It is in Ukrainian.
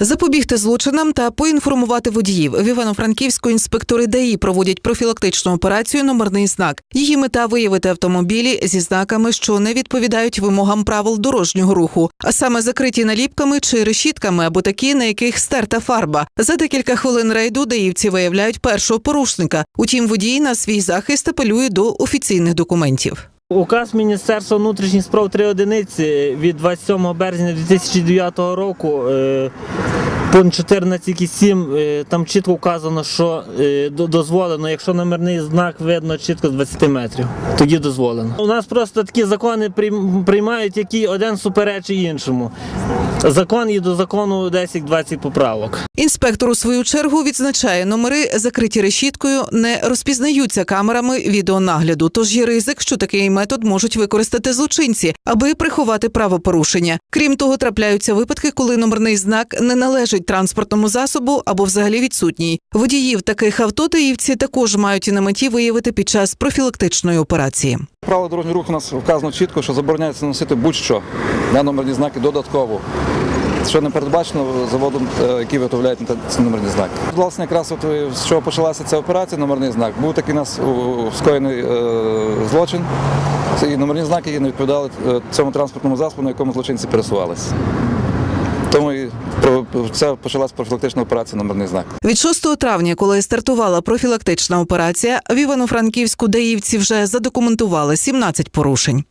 Запобігти злочинам та поінформувати водіїв. В Івано-Франківську інспектори ДАІ проводять профілактичну операцію Номерний знак. Її мета виявити автомобілі зі знаками, що не відповідають вимогам правил дорожнього руху, а саме закриті наліпками чи решітками або такі, на яких стерта фарба. За декілька хвилин рейду даївці виявляють першого порушника. Утім, водій на свій захист апелює до офіційних документів. Указ Міністерства внутрішніх справ 3 одиниці від 27 березня 2009 року. Пункт 14.7, е, там чітко вказано, що е, дозволено, якщо номерний знак видно чітко з 20 метрів, тоді дозволено. У нас просто такі закони приймають, які один суперечить іншому. Закон і до закону 10-20 поправок. Інспектор у свою чергу відзначає, номери закриті решіткою не розпізнаються камерами відеонагляду. Тож є ризик, що такий метод можуть використати злочинці, аби приховати правопорушення. Крім того, трапляються випадки, коли номерний знак не належить транспортному засобу або взагалі відсутній. Водіїв таких авто таївці також мають і на меті виявити під час профілактичної операції. Право дорожнього руху у нас вказано чітко, що забороняється носити будь-що на номерні знаки додатково. Що не передбачено заводом, е, який виготовляють ці номерні знаки. Власне, якраз от е, з чого почалася ця операція, номерний знак. Був такий у нас скоєний е, злочин. І номерні знаки не відповідали цьому транспортному засобу, на якому злочинці пересувалися. Тому і це почалась профілактична операція номерний знак. Від 6 травня, коли стартувала профілактична операція, в Івано-Франківську даївці вже задокументували 17 порушень.